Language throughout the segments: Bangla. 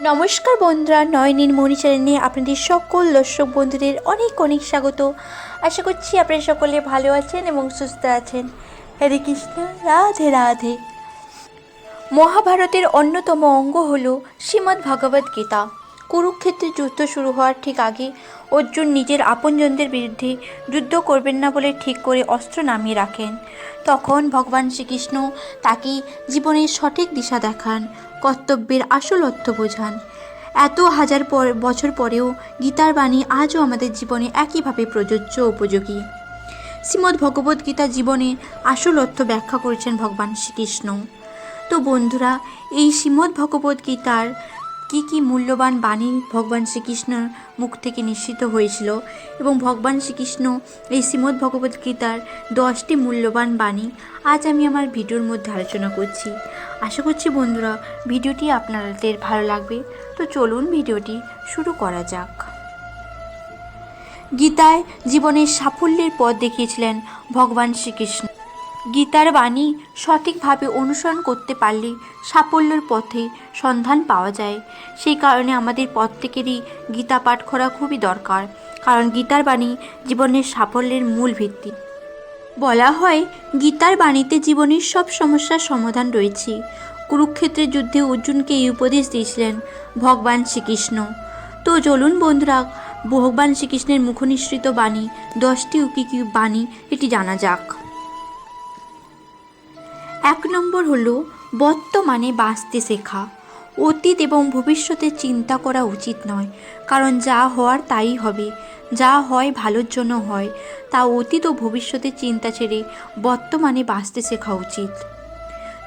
নমস্কার বন্ধুরা নয়নীর মনি চ্যানেলে আপনাদের সকল দর্শক বন্ধুদের অনেক অনেক স্বাগত। আশা করছি আপনারা সকলে ভালো আছেন এবং সুস্থ আছেন। হরে কৃষ্ণ, রাধে রাধে। মহাভারতের অন্যতম অঙ্গ হল শ্রীমদ্ ভগবদ্ গীতা। কুরুক্ষেত্রে যুদ্ধ শুরু হওয়ার ঠিক আগে অর্জুন নিজের আপনজনদের বিরুদ্ধে যুদ্ধ করবেন না বলে ঠিক করে অস্ত্র নামিয়ে রাখেন। তখন ভগবান শ্রীকৃষ্ণ তাকে জীবনের সঠিক দিশা দেখান, কর্তব্যের আসল অর্থ বোঝান। এত হাজার পর বছর পরেও গীতার বাণী আজও আমাদের জীবনে একইভাবে প্রযোজ্য উপযোগী। শ্রীমদ্ ভগবদ্গীতা জীবনে আসল অর্থ ব্যাখ্যা করেছেন ভগবান শ্রীকৃষ্ণ। তো বন্ধুরা, এই শ্রীমদ্ ভগবদ্গীতার কী কী মূল্যবান বাণী ভগবান শ্রীকৃষ্ণর মুখ থেকে নিশ্চিত হয়েছিল? এবং ভগবান শ্রীকৃষ্ণ এই শ্রীমদ্ ভগবদ্গীতার দশটি মূল্যবান বাণী আজ আমি আমার ভিডিওর মধ্যে আলোচনা করছি। আশা করছি বন্ধুরা, ভিডিওটি আপনাদের ভালো লাগবে। তো চলুন ভিডিওটি শুরু করা যাক। গীতায় জীবনের সাফল্যের পথ দেখিয়েছিলেন ভগবান শ্রীকৃষ্ণ। গীতার বাণী সঠিকভাবে অনুসরণ করতে পারলে সাফল্যের পথে সন্ধান পাওয়া যায়। সেই কারণে আমাদের প্রত্যেকেরই গীতা পাঠ করা খুবই দরকার, কারণ গীতার বাণী জীবনের সাফল্যের মূল ভিত্তি। বলা হয়, গীতার বাণীতে জীবনের সব সমস্যার সমাধান রয়েছে। কুরুক্ষেত্রের যুদ্ধে অর্জুনকে এই উপদেশ দিয়েছিলেন, ভগবান শ্রীকৃষ্ণ। তো চলুন বন্ধুরা, ভগবান শ্রীকৃষ্ণের মুখনিসৃত বাণী, দশটি উকি বাণী, এটি জানা যাক। এক নম্বর হলো বর্তমানে বাঁচতে শেখা। অতীত এবং ভবিষ্যতে চিন্তা করা উচিত নয়, কারণ যা হওয়ার তাই হবে। যা হয় ভালোর জন্য হয়, তা অতীত ও ভবিষ্যতের চিন্তা ছেড়ে বর্তমানে বাঁচতে শেখা উচিত।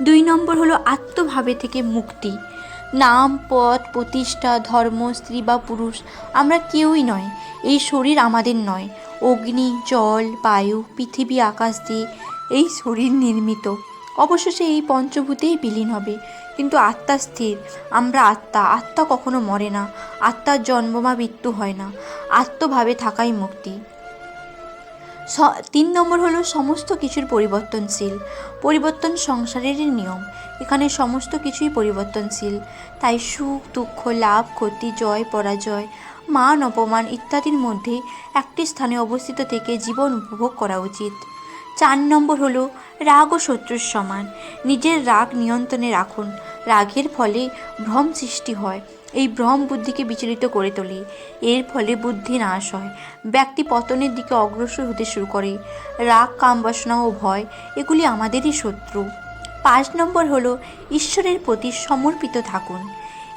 দুই নম্বর হলো আত্মভাবে থেকে মুক্তি। নাম পদ প্রতিষ্ঠা, ধর্ম, স্ত্রী বা পুরুষ, আমরা কেউই নয়, এই শরীর আমাদের নয়। অগ্নি, জল, বায়ু, পৃথিবী, আকাশ দিয়ে এই শরীর নির্মিত। অবশেষে এই পঞ্চভূতেই বিলীন হবে। কিন্তু আত্মা স্থির। আমরা আত্মা আত্মা কখনো মরে না। আত্মার জন্ম বা মৃত্যু হয় না। আত্মভাবে থাকাই মুক্তি। তিন নম্বর হলো সমস্ত কিছুর পরিবর্তনশীল। পরিবর্তন সংসারেরই নিয়ম। এখানে সমস্ত কিছুই পরিবর্তনশীল। তাই সুখ, দুঃখ, লাভ, ক্ষতি, জয়, পরাজয়, মান, অপমান ইত্যাদির মধ্যে একটি স্থানে অবস্থিত থেকে জীবন উপভোগ করা উচিত। চার নম্বর হলো রাগ ও শত্রুর সমান। নিজের রাগ নিয়ন্ত্রণে রাখুন। রাগের ফলে ভ্রম সৃষ্টি হয়। এই ভ্রম বুদ্ধিকে বিচলিত করে তোলে। এর ফলে বুদ্ধি নাশ হয়। ব্যক্তি পতনের দিকে অগ্রসর হতে শুরু করে। রাগ কাম বাসনা ও ভয়, এগুলি আমাদেরই শত্রু। পাঁচ নম্বর হলো, ঈশ্বরের প্রতি সমর্পিত থাকুন।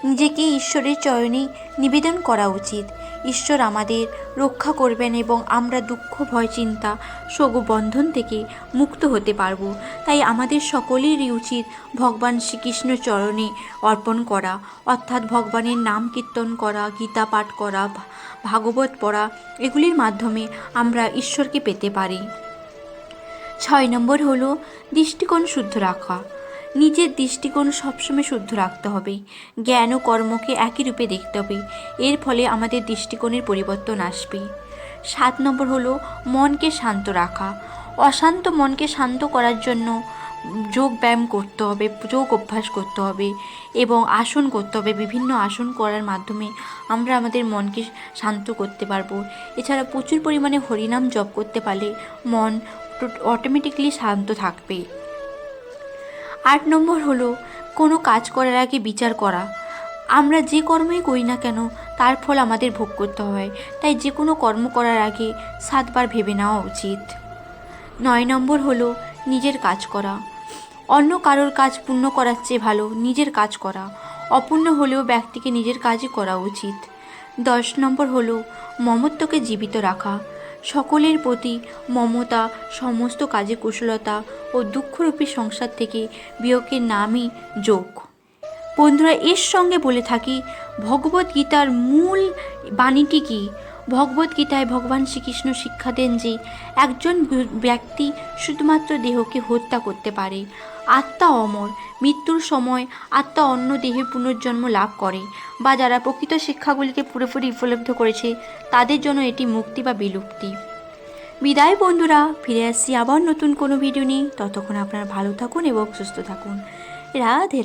নিজেকে ঈশ্বরের চয়নে নিবেদন করা উচিত। ঈশ্বর আমাদের রক্ষা করবেন এবং আমরা দুঃখ, ভয়, চিন্তা শোক বন্ধন থেকে মুক্ত হতে পারব। তাই আমাদের সকলেরই উচিত ভগবান শ্রীকৃষ্ণ চরণে অর্পণ করা, অর্থাৎ ভগবানের নাম কীর্তন করা, গীতা পাঠ করা ভাগবত পড়া, এগুলির মাধ্যমে আমরা ঈশ্বরকে পেতে পারি। ছয় নম্বর হলো দৃষ্টিকোণ শুদ্ধ রাখা। নিজের দৃষ্টিকোণ সবসময় শুদ্ধ রাখতে হবে। জ্ঞান ও কর্মকে একই রূপে দেখতে হবে। এর ফলে আমাদের দৃষ্টিকোণের পরিবর্তন আসবে। সাত নম্বর হলো মনকে শান্ত রাখা। অশান্ত মনকে শান্ত করার জন্য যোগ ব্যায়াম করতে হবে, যোগ অভ্যাস করতে হবে এবং আসন করতে হবে। বিভিন্ন আসন করার মাধ্যমে আমরা আমাদের মনকে শান্ত করতে পারব। এছাড়া প্রচুর পরিমাণে হরিনাম জপ করতে পারলে মন অটোমেটিকলি শান্ত থাকবে। আট নম্বর হলো, কোনো কাজ করার আগে বিচার করা। আমরা যে কর্মই করি না কেন, তার ফল আমাদের ভোগ করতে হয়। তাই যে কোনো কর্ম করার আগে সাতবার ভেবে নেওয়া উচিত। নয় নম্বর হলো, নিজের কাজ করা। অন্য কারোর কাজ পূর্ণ করার চেয়ে ভালো, নিজের কাজ করা। অপূর্ণ হলেও ব্যক্তিকে নিজের কাজই করা উচিত। দশ নম্বর হলো, মমত্বকে জীবিত রাখা। সকলের প্রতি মমতা, সমস্ত কাজে কুশলতা ও দুঃখরূপী সংসার থেকে বিয়োগের নামই যোগ। বন্ধুরা, এর সঙ্গে বলে থাকি, ভগবদ্গীতার মূল বাণীটি কি? ভগবদ্গীতায় ভগবান শ্রীকৃষ্ণ শিক্ষা দেন যে, একজন ব্যক্তি শুধুমাত্র দেহকে হত্যা করতে পারে। আত্মা অমর। মৃত্যুর সময় আত্মা অন্য দেহে পুনর্জন্ম লাভ করে বা যারা প্রকৃত শিক্ষাগুলিকে পুরোপুরি উপলব্ধ করেছে, তাদের জন্য এটি মুক্তি বা বিলুপ্তি। বিদায় বন্ধুরা, ফিরে আসছি আবার নতুন কোনো ভিডিও নিয়ে। ততক্ষণ আপনারা ভালো থাকুন এবং সুস্থ থাকুন। রাধে।